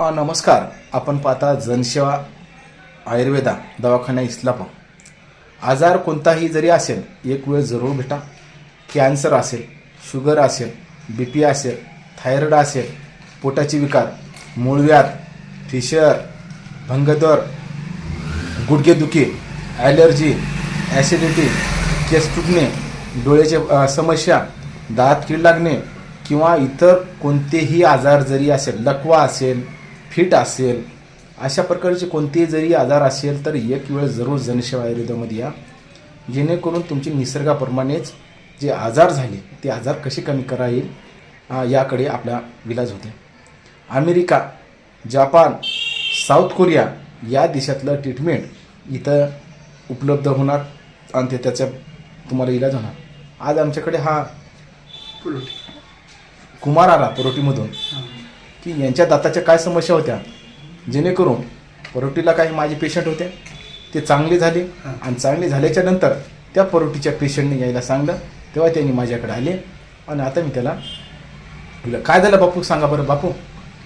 नमस्कार. आपण पाहता जनसेवा आयुर्वेदा दवाखाना इस्लापूर. आजार कोणताही जरी असेल एक वेळ जरूर भेटा. कॅन्सर असेल शुगर असेल बी पी असेल थायरॉइड असेल पोटाचे विकार मूळव्याध फिशर भंगदर गुडघेदुखी ॲलर्जी ॲसिडिटी केस तुटणे डोळ्याचे समस्या दात कीड लागणे किंवा इतर कोणतेही आजार जरी असेल लकवा असेल फिट असेल अशा प्रकारचे कोणतेही जरी आजार असेल तर एक वेळ जरूर जनसेवा आयुर्वेदामध्ये या. जेणेकरून तुमची निसर्गाप्रमाणेच जे आजार झाले ते आजार कसे कमी करा येईल याकडे आपला विलाज होते. अमेरिका जपान साऊथ कोरिया या देशातलं ट्रीटमेंट इथं उपलब्ध होणार आणि ते त्याचा तुम्हाला इलाज होणार. आज आमच्याकडे हा कुमार आला परोटीमधून की यांच्या दाताच्या काय समस्या होत्या? जेणेकरून परोटीला काही माझे पेशंट होते. ते चांगले झाले. आणि चांगले झाल्याच्यानंतर त्या परोटीच्या पेशंटने यायला सांगलं. तेव्हा त्यांनी माझ्याकडे आले. आणि आता मी त्याला काय झालं बापू? सांगा बरं बापू.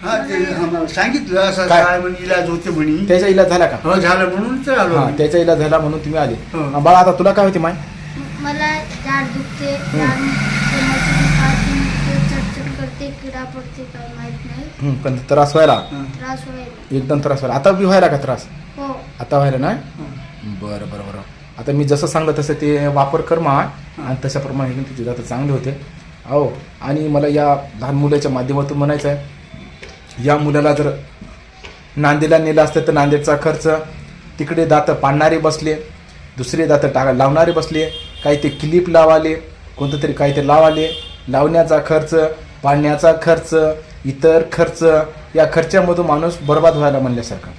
हा ते आम्हाला सांगितलं असं काय? काय म्हणे इलाज होते म्हणे. त्याचा इलाज झाला का? हो झालं म्हणून तर आलो हा आम्ही. त्याचा इलाज झाला म्हणून तुम्ही आले. हो. बाळा आता तुला काय होते माय? मला दुखते. दुखते, पाठी दुखते, चटचट करते किडा पडते काय माहीत नाही. हं, पण त्रास व्हायला? हा. त्रास व्हायला. एकदम त्रास व्हायला. आता बी व्हायला का त्रास? हो. आता व्हायला नाही? हा. बरं बरं बरं. आता मी जसं सांगलं तसं ते वापर कर मा. आणि तशाप्रमाणे एकदम तुझे दात चांगले होते. अहो आणि मला या लहान मुलाच्या माध्यमातून म्हणायचं आहे या मुलाला जर नांदेडला नेलं असतं तर नांदेडचा खर्च तिकडे दात पाडणारे बसले दुसरे दात टाका लावणारे बसले काही ते क्लिप लावाले कोणतं तरी काही ते लावाले लावण्याचा खर्च पाण्याचा खर्च इतर खर्च या खर्चामधून माणूस बर्बाद व्हायला म्हणल्यासारखं.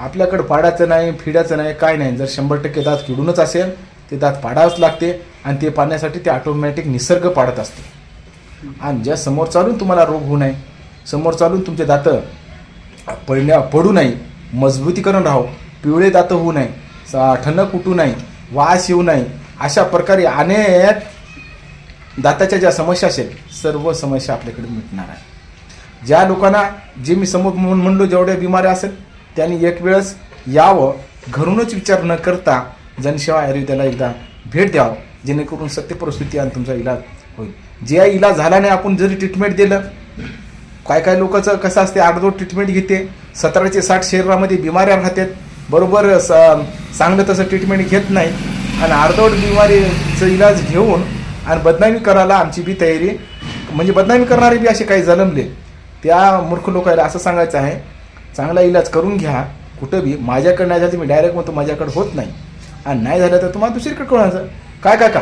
आपल्याकडं पाडायचं नाही फिडायचं नाही काय नाही. जर शंभर टक्के दात किडूनच असेल ते दात पाडावंच लागते आणि ते पाण्यासाठी ते ऑटोमॅटिक निसर्ग पाडत असते. आणि ज्या समोर चालून तुम्हाला रोग होऊ नये समोर चालून तुमचे दात पडण्या पडू नये मजबूतीकरण राहो पिवळे दात होऊ नये सा- ठणक उठू नये वास येऊ नये अशा प्रकारे अनेक दाताच्या ज्या समस्या असेल सर्व समस्या आपल्याकडे मिटणार आहे. ज्या लोकांना जे मी समोर म्हणून म्हणलो जेवढ्या बिमाऱ्या असेल त्यांनी एक वेळेस यावं घरूनच विचार न करता जनसेवा आयुर्वेदाला एकदा भेट द्यावं जेणेकरून सत्य परिस्थिती आणि तुमचा इलाज होईल. जे इलाज झाला नाही आपण जरी ट्रीटमेंट दिलं काय काय लोकांचं कसं असते अर्धवट ट्रीटमेंट घेते सतराचे साठ शरीरामध्ये बिमाऱ्या राहतात बरोबर स- चांगलं तसं ट्रीटमेंट घेत नाही आणि अर्धवट बिमारीचं इलाज घेऊन आणि बदनामी करायला आमची बी तयारी. म्हणजे बदनामी करणारे बी असे काही जलमले त्या मूर्ख लोकांना असं सांगायचं आहे चांगला इलाज करून घ्या. कुठं बी माझ्याकडे नाही झालं मी डायरेक्ट म्हणतो माझ्याकडे होत नाही. आणि नाही झालं तर तुम्हाला दुसरीकडे कोणाचं काय काय का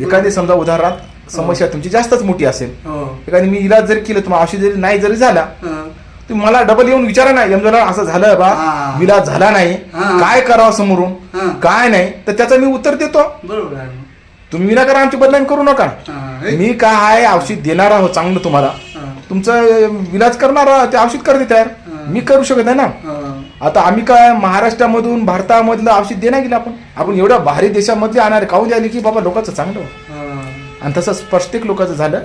एखादी समजा उदाहरणात समस्या तुमची जास्तच मोठी असेल. हो. एखादी मी इलाज जरी केलं तुम्हाला औषध जरी नाही जरी झाला हा. तुम्ही मला डबल येऊन विचारा ना एम असं झालं बा हा. इलाज झाला नाही. हा. काय करावं समोरून? हा. काय नाही? तर त्याचं मी उत्तर देतो. बरोबर तुम्ही विनाकारण आमची बदनामी करू नका. मी काय औषध देणार आहोत चांगलं तुम्हाला. तुमचं इलाज करणार ते औषध करते तयार. मी करू शकत नाही ना. आता आम्ही काय महाराष्ट्रामधून भारतामधलं औषध देणार गेलं आपण? आपण एवढ्या भारी देशामधले आणणारे काहून द्यायला की बाबा लोकांचं चांगलं. आणि तसंच प्रत्येक लोकांचं झालं.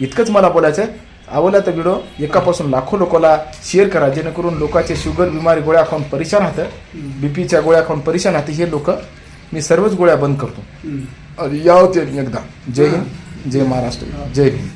इतकंच मला बोलायचं आहे आवडला तर व्हिडिओ एकापासून लाखो लोकांना शेअर करा जेणेकरून लोकांचे शुगर बिमारी गोळ्या खाऊन परेशान राहतं बीपीच्या गोळ्या खाऊन परेशान राहते हे लोक. मी सर्वच गोळ्या बंद करतो. हम्म. आणि एकदा जय हिंद जय महाराष्ट्र जय हिंद